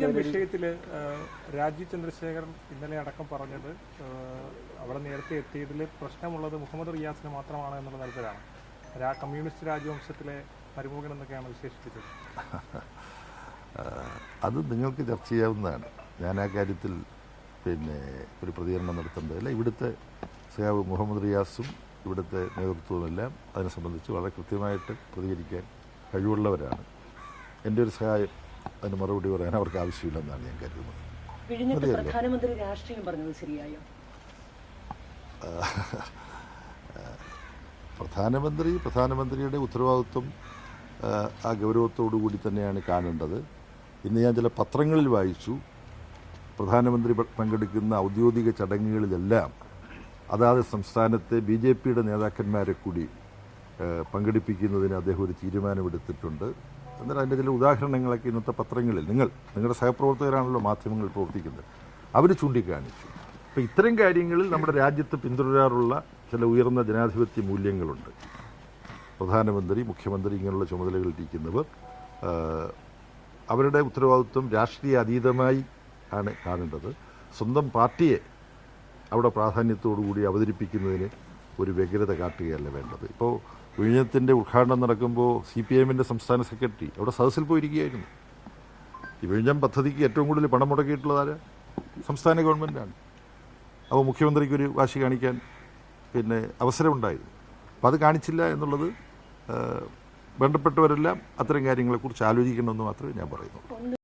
വിഴിഞ്ഞം വിഷയത്തിൽ ആ, രാജീവ് ചന്ദ്രശേഖരൻ ഇന്നലെ അടക്കം പറഞ്ഞത് ആ, അവിടെ നേരത്തെ എത്തിയതിൽ പ്രശ്നമുള്ളത് മുഹമ്മദ് റിയാസിന് മാത്രമാണ് എന്നുള്ള തരത്തിലാണ്. രാ കമ്മ്യൂണിസ്റ്റ് രാജവംശത്തിലെ മരുമകൻ എന്നൊക്കെയാണ് വിശേഷിപ്പിച്ചത്. അത് നിങ്ങൾക്ക് ചർച്ച ചെയ്യാവുന്നതാണ്. ഞാൻ ആ കാര്യത്തിൽ പിന്നെ ഒരു പ്രതികരണം നടത്തേണ്ടതല്ല. ഇവിടുത്തെ സഹാബ് മുഹമ്മദ് റിയാസും ഇവിടുത്തെ നേതൃത്വവുമെല്ലാം അതിനെ സംബന്ധിച്ച് വളരെ കൃത്യമായിട്ട് പ്രതികരിക്കാൻ കഴിവുള്ളവരാണ്. എന്റെ ഒരു സഹായം അതിന് മറുപടി പറയാൻ അവർക്ക് ആവശ്യമില്ലെന്നാണ് ഞാൻ കരുതുന്നത്. വിഴിഞ്ഞത്ത് പ്രധാനമന്ത്രി രാഷ്ട്രീയം പറഞ്ഞത് ശരിയായോ? പ്രധാനമന്ത്രി പ്രധാനമന്ത്രിയുടെ ഉത്തരവാദിത്വം ആ, ഗൗരവത്തോടു കൂടി തന്നെയാണ് കാണേണ്ടത്. ഇന്ന് ഞാൻ ചില പത്രങ്ങളിൽ വായിച്ചു. പ്രധാനമന്ത്രി പങ്കെടുക്കുന്ന ഔദ്യോഗിക ചടങ്ങുകളിലെല്ലാം അതാത് സംസ്ഥാനത്തെ ബി ജെ പിയുടെ നേതാക്കന്മാരെ കൂടി പങ്കെടുപ്പിക്കുന്നതിന് അദ്ദേഹം ഒരു തീരുമാനമെടുത്തിട്ടുണ്ട്. എന്നാൽ അതിന്റെ ചില ഉദാഹരണങ്ങളൊക്കെ ഇന്നത്തെ പത്രങ്ങളിൽ നിങ്ങൾ നിങ്ങളുടെ സഹപ്രവർത്തകരാണല്ലോ മാധ്യമങ്ങൾ പ്രവർത്തിക്കുന്നത്. അവർ ചൂണ്ടിക്കാണിച്ചു. അപ്പോൾ ഇത്തരം കാര്യങ്ങളിൽ നമ്മുടെ രാജ്യത്ത് പിന്തുടരാറുള്ള ചില ഉയർന്ന ജനാധിപത്യ മൂല്യങ്ങളുണ്ട്. പ്രധാനമന്ത്രി മുഖ്യമന്ത്രി ഇങ്ങനെയുള്ള ആ, അവരുടെ ഉത്തരവാദിത്വം രാഷ്ട്രീയ അതീതമായി ആണ് കാണേണ്ടത്. സ്വന്തം പാർട്ടിയെ അവിടെ പ്രാധാന്യത്തോടുകൂടി അവതരിപ്പിക്കുന്നതിന് ഒരു വ്യഗ്രത കാട്ടുകയല്ല വേണ്ടത്. ഇപ്പോൾ വിഴിഞ്ഞത്തിന്റെ ഉദ്ഘാടനം നടക്കുമ്പോൾ സി പി എമ്മിന്റെ സംസ്ഥാന സെക്രട്ടറി അവിടെ സദസ്സിൽ പോയിരിക്കുകയായിരുന്നു. ഈ വിഴിഞ്ഞം പദ്ധതിക്ക് ഏറ്റവും കൂടുതൽ പണം മുടക്കിയിട്ടുള്ളതാര് സംസ്ഥാന ഗവൺമെന്റാണ് അപ്പോൾ മുഖ്യമന്ത്രിക്ക് ഒരു വാശി കാണിക്കാൻ പിന്നെ അവസരമുണ്ടായിരുന്നു അപ്പോൾ അത് കാണിച്ചില്ല എന്നുള്ളത് വേണ്ടപ്പെട്ടവരെല്ലാം അത്തരം കാര്യങ്ങളെക്കുറിച്ച് ആലോചിക്കണമെന്ന് മാത്രമേ ഞാൻ പറയുന്നുള്ളൂ.